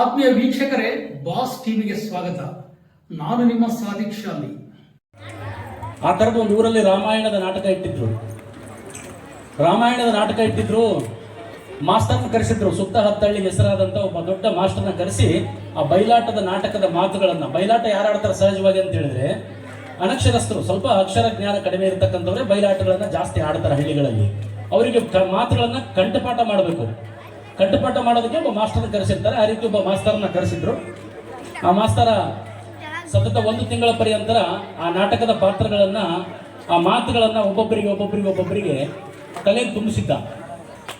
ಆತ್ಮೀಯ ವೀಕ್ಷಕರೇ, ಬಾಸ್ ಟಿವಿಗೆ ಸ್ವಾಗತ. ನಾನು ನಿಮ್ಮ ಸಾಧಿಕ್ಷಾಲಿ ಆ ಥರದ ಒಂದು ಊರಲ್ಲಿ ರಾಮಾಯಣದ ನಾಟಕ ಇಟ್ಟಿದ್ರು. ರಾಮಾಯಣದ ನಾಟಕ ಇಟ್ಟಿದ್ರು ಮಾಸ್ಟರ್ನ ಕರೆಸಿದ್ರು ಸುತ್ತ ಹತ್ತಳ್ಳಿ ಹೆಸರಾದಂಥ ಒಬ್ಬ ದೊಡ್ಡ ಮಾಸ್ಟರ್ನ ಕರೆಸಿ ಆ ಬಯಲಾಟದ ನಾಟಕದ ಮಾತುಗಳನ್ನು ಬಯಲಾಟ ಯಾರು ಆಡ್ತಾರೆ ಸಹಜವಾಗಿ ಅಂತ ಹೇಳಿದ್ರೆ, ಅನಕ್ಷರಸ್ಥರು, ಸ್ವಲ್ಪ ಅಕ್ಷರ ಜ್ಞಾನ ಕಡಿಮೆ ಇರತಕ್ಕಂಥವ್ರೆ ಬಯಲಾಟಗಳನ್ನು ಜಾಸ್ತಿ ಆಡ್ತಾರೆ ಹಳ್ಳಿಗಳಲ್ಲಿ. ಅವರಿಗೆ ಮಾತುಗಳನ್ನ ಕಂಠಪಾಠ ಮಾಡಬೇಕು. ಕಂಠಪಾಠ ಮಾಡೋದಕ್ಕೆ ಒಬ್ಬ ಮಾಸ್ಟರ್ನ ಕರೆಸಿರ್ತಾರೆ. ಆ ರೀತಿ ಒಬ್ಬ ಮಾಸ್ತರ್ನ ಕರೆಸಿದ್ರು. ಆ ಮಾಸ್ತರ ಸತತ ಒಂದು ತಿಂಗಳ ಪರ್ಯಂತರ ಆ ನಾಟಕದ ಪಾತ್ರಗಳನ್ನ, ಆ ಮಾತುಗಳನ್ನ ಒಬ್ಬೊಬ್ಬರಿಗೆ ಒಬ್ಬೊಬ್ಬರಿಗೆ ಒಬ್ಬೊಬ್ಬರಿಗೆ ತಲೆ ತುಂಬಿಸಿದ್ದ.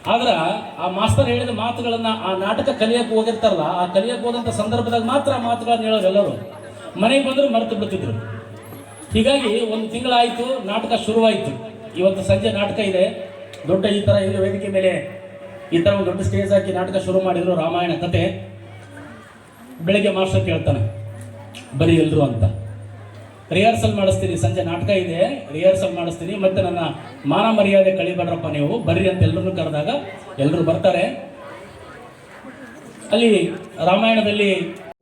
ಆದ್ರೆ ಆ ಮಾಸ್ತರ್ ಹೇಳಿದ ಮಾತುಗಳನ್ನ ಆ ನಾಟಕ ಕಲಿಯಕ್ಕೆ ಹೋಗಿರ್ತಾರಲ್ಲ, ಆ ಕಲಿಯಕ್ಕೆ ಹೋದಂತ ಸಂದರ್ಭದಾಗ ಮಾತ್ರ ಆ ಮಾತುಗಳನ್ನ ಹೇಳೋರು ಎಲ್ಲರೂ. ಮನೆಗೆ ಬಂದ್ರೆ ಮರೆತು ಬಿಡ್ತಿದ್ರು. ಹೀಗಾಗಿ ಒಂದು ತಿಂಗಳಾಯಿತು, ನಾಟಕ ಶುರುವಾಯಿತು. ಇವತ್ತು ಸಂಜೆ ನಾಟಕ ಇದೆ. ದೊಡ್ಡ ಈ ತರ ಇಲ್ಲಿ ವೇದಿಕೆ ಮೇಲೆ ಈ ಥರ ಒಂದು ದೊಡ್ಡ ಸ್ಟೇಜ್ ಹಾಕಿ ನಾಟಕ ಶುರು ಮಾಡಿದ್ರು ರಾಮಾಯಣ ಕತೆ. ಬೆಳಿಗ್ಗೆ ಮಾಸ್ಟರ್ ಕೇಳ್ತಾನೆ, ಬರೀ ಎಲ್ರು ಅಂತ. ರಿಹರ್ಸಲ್ ಮಾಡಿಸ್ತೀನಿ, ಸಂಜೆ ನಾಟಕ ಇದೆ ರಿಹರ್ಸಲ್ ಮಾಡಿಸ್ತೀನಿ, ಮತ್ತೆ ನನ್ನ ಮಾನ ಮರ್ಯಾದೆ ಕಳಿಬೇಡ್ರಪ್ಪ ನೀವು ಬರ್ರಿ ಅಂತ ಎಲ್ಲರನ್ನು ಕರೆದಾಗ ಎಲ್ಲರೂ ಬರ್ತಾರೆ. ಅಲ್ಲಿ ರಾಮಾಯಣದಲ್ಲಿ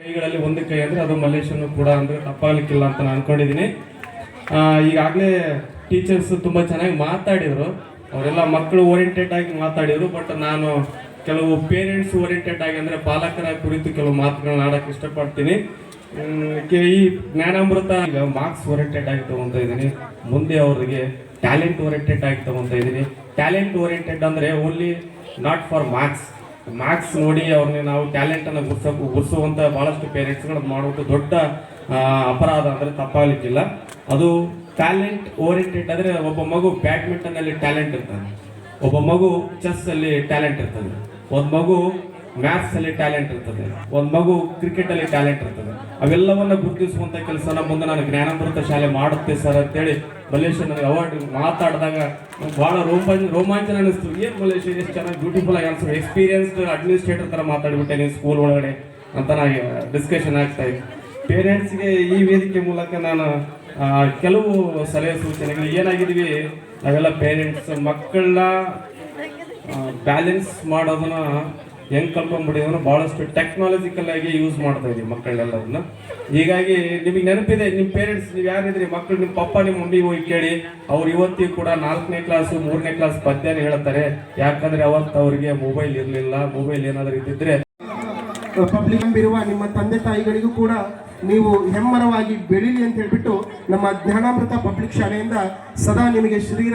ಕೈಗಳಲ್ಲಿ ಒಂದು ಕೈ ಅಂದ್ರೆ ಅದು ಮಲೇಷನ್ನು ಕೂಡ ಅಂದ್ರೆ ತಪ್ಪಾಗಲಿಕ್ಕಿಲ್ಲ ಅಂತ ನಾನು ಅನ್ಕೊಂಡಿದ್ದೀನಿ. ಈಗಾಗಲೇ ಟೀಚರ್ಸ್ ತುಂಬಾ ಚೆನ್ನಾಗಿ ಮಾತಾಡಿದ್ರು. ಅವರೆಲ್ಲ ಮಕ್ಕಳು ಓರಿಯೆಂಟೆಡ್ ಆಗಿ ಮಾತಾಡಿದರು ಬಟ್ ನಾನು ಕೆಲವು ಪೇರೆಂಟ್ಸ್ ಓರಿಯೆಂಟೆಡ್ ಆಗಿ ಅಂದ್ರೆ ಪಾಲಕರ ಕುರಿತು ಕೆಲವು ಮಾತುಗಳನ್ನ ಆಡಕ್ಕೆ ಇಷ್ಟಪಡ್ತೀನಿ. ಈ ಜ್ಞಾನಾಮೃತ ಈಗ ಮಾರ್ಕ್ಸ್ ಓರಿಯೆಂಟೆಡ್ ಆಗಿ ತಗೊಂತ ಇದ್ದೀನಿ. ಮುಂದೆ ಅವರಿಗೆ ಟ್ಯಾಲೆಂಟ್ ಓರಿಯೆಂಟೆಡ್ ಆಗಿ ತಗೊಂತ ಇದ್ದೀನಿ. ಟ್ಯಾಲೆಂಟ್ ಓರಿಯೆಂಟೆಡ್ ಅಂದ್ರೆ only not for marks marks ನೋಡಿ ಅವ್ರನ್ನ ನಾವು ಟ್ಯಾಲೆಂಟ್ ಅನ್ನ ಗುರ್ಸುವಂಥ ಭಾಳಷ್ಟು ಪೇರೆಂಟ್ಸ್ಗಳು ಮಾಡುವಂತ ದೊಡ್ಡ ಅಪರಾಧ ಅಂದ್ರೆ ತಪ್ಪಾಗಲಿಕ್ಕಿಲ್ಲ. ಅದು ಟ್ಯಾಲೆಂಟ್ ಓರಿಯೆಂಟೆಡ್ ಅಂದ್ರೆ ಒಬ್ಬ ಮಗು ಬ್ಯಾಡ್ಮಿಂಟನ್ ಅಲ್ಲಿ ಟ್ಯಾಲೆಂಟ್ ಇರ್ತಾನೆ ಒಬ್ಬ ಮಗು ಚೆಸ್ ಅಲ್ಲಿ ಟ್ಯಾಲೆಂಟ್ ಇರ್ತದೆ. ಒಂದ್ ಮಗು ಮ್ಯಾಥ್ಸ್ ಅಲ್ಲಿ ಟ್ಯಾಲೆಂಟ್ ಇರ್ತದೆ. ಒಂದ್ ಮಗು ಕ್ರಿಕೆಟ್ ಅಲ್ಲಿ ಟ್ಯಾಲೆಂಟ್ ಇರ್ತದೆ. ಅವೆಲ್ಲವನ್ನ ಗುರುತಿಸುವಂತ ಕೆಲಸನ ಮುಂದೆ ನಾನು ಜ್ಞಾನಾಮೃತ ಶಾಲೆ ಮಾಡುತ್ತೆ ಸರ್ ಅಂತೇಳಿ ಮಲೇಶ್ ನನಗೆ ಅವಾರ್ಡ್ ಮಾತಾಡಿದಾಗ ಬಹಳ ರೋಮಾಂಚ, ರೋಮಾಂಚನ ಅನಿಸ್ತು ಏನ್ ಮಲೇಶ್ ಎಷ್ಟು ಚೆನ್ನಾಗಿ ಬ್ಯೂಟಿಫುಲ್ ಆಗಿ ಅನ್ಸುತ್ತೆ. ಎಕ್ಸ್ಪೀರಿಯನ್ಸ್ಡ್ ಅಡ್ಮಿನಿಸ್ಟ್ರೇಟರ್ ತರ ಮಾತಾಡ್ಬಿಟ್ಟೆ ನೀವು ಸ್ಕೂಲ್ ಒಳಗಡೆ ಅಂತ ನಾನು ಡಿಸ್ಕಷನ್ ಆಗ್ತಾ ಇತ್ತು. ಪೇರೆಂಟ್ಸ್ಗೆ ಈ ವೇದಿಕೆ ಮೂಲಕ ನಾನು ಕೆಲವು ಸಲಹೆ ಸೂಚನೆಗಳು ಏನಾಗಿದ್ವಿ? ನಾವೆಲ್ಲ ಪೇರೆಂಟ್ಸ್ ಮಕ್ಕಳನ್ನ ಬ್ಯಾಲೆನ್ಸ್ ಮಾಡೋದನ್ನ ಹೆಂಗ್ ಕಲ್ಕೊಂಡ್ಬಿಟ್ಟಿದ್ರು ಬಹಳಷ್ಟು ಟೆಕ್ನಾಲಜಿಕಲ್ ಆಗಿ ಯೂಸ್ ಮಾಡ್ತಾ ಇದೀವಿ ಮಕ್ಕಳೆಲ್ಲದನ್ನ ಹೀಗಾಗಿ ನಿಮಗೆ ನೆನಪಿದೆ ನಿಮ್ಮ ಪೇರೆಂಟ್ಸ್ ನೀವು ಯಾರಿದ್ರಿ ಮಕ್ಕಳು ನಿಮ್ಮ ಪಪ್ಪ ನಿಮ್ಮ ಮಮ್ಮಿ ಹೋಗಿ ಕೇಳಿ, ಅವ್ರು ಇವತ್ತಿಗೂ ಕೂಡ ನಾಲ್ಕನೇ ಕ್ಲಾಸು ಮೂರನೇ ಕ್ಲಾಸ್ ಪದ್ಯನ ಹೇಳ್ತಾರೆ. ಯಾಕಂದ್ರೆ ಅವತ್ತು ಅವ್ರಿಗೆ ಮೊಬೈಲ್ ಇರಲಿಲ್ಲ ಮೊಬೈಲ್ ಏನಾದರೂ ಇದ್ದಿದ್ರೆ. ಪಬ್ಲಿಕ್ ಎಂಬಿರುವ ನಿಮ್ಮ ತಂದೆ ತಾಯಿಗಳಿಗೂ ಕೂಡ ನೀವು ಹೆಮ್ಮರವಾಗಿ ಬೆಳೀಲಿ ಅಂತ ಹೇಳ್ಬಿಟ್ಟು ನಮ್ಮ ಜ್ಞಾನಾಮೃತ ಪಬ್ಲಿಕ್ ಶಾಲೆಯಿಂದ ಸದಾ ನಿಮಗೆ ಶರೀರ